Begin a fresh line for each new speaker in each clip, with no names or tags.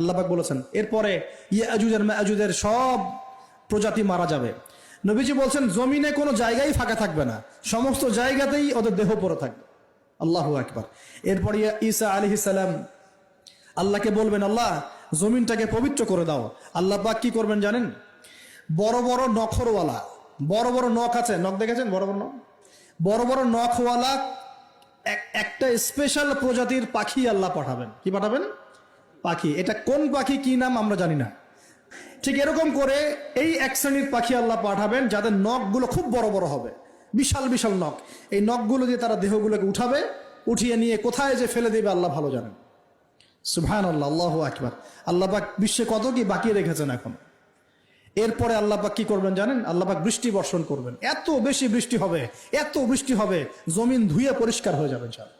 আল্লাহ পাক বলেছেন, এরপরে ইয়াজুজের মাজুজের সব প্রজাতি মারা যাবে। নবীজি বলছেন, জমিনে কোনো জায়গায় ফাঁকা থাকবে না, সমস্ত জায়গাতেই ওদের দেহ পড়ে থাকবে। আল্লাহ একবার এরপর ইয়া ঈসা আলহি সালাম আল্লাহকে বলবেন, আল্লাহ, জমিনটাকে পবিত্র করে দাও। আল্লাহ পাক কি করবেন জানেন? বড় বড় নখরওয়ালা, বড় বড় নখ আছে, নখ দেখেছেন? বড় বড় নখ? বড় বড় নখওয়ালা এক- একটা স্পেশাল প্রজাতির পাখি আল্লাহ পাঠাবেন। কি পাঠাবেন? পাখি। এটা কোন পাখি, কি নাম আমরা জানি না। ঠিক এরকম করে এই এক শ্রেণির পাখি আল্লাহ পাঠাবেন, যাদের নখগুলো খুব বড় বড় হবে। বিশাল বিশাল নখ। এই নখগুলো দিয়ে তারা দেহগুলোকে উঠাবে, উঠিয়ে নিয়ে কোথায় যে ফেলে দেবে, আল্লাহ ভালো জানেন। সুবহান আল্লাহ আল্লাহ আকবার। আল্লাহ পাক বিশ্বে কত কি বাকি রেখেছেন এখন? এরপরে আল্লাহ পাক কি করবেন জানেন? আল্লাহ পাক বৃষ্টি বর্ষণ করবেন। এত বেশি বৃষ্টি হবে, এত বৃষ্টি হবে, জমিন ধুয়ে পরিষ্কার হয়ে যাবে, ইনশাআল্লাহ।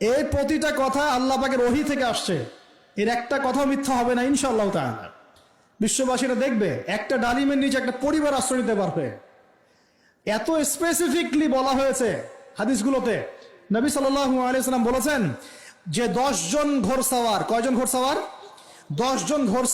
এই প্রতিটা কথা আল্লাহ পাকের ওহি থেকে আসছে। এর একটা কথা মিথ্যা হবে না, ইনশাআল্লাহ তাহলে বিশ্ববাসীরা দেখবে, একটা ডালিমের নিচে একটা পরিবার আশ্রয় নিতে পারবে এত স্পেসিফিকলি বলা হয়েছে হাদিসগুলোতে। নবী সাল্লাল্লাহু আলিয়াল্লাম বলেছেন, যে দশ জন ঘোড়সাওয়ার, কয়জন ঘোরসাওয়ার দশ জন ঘোড়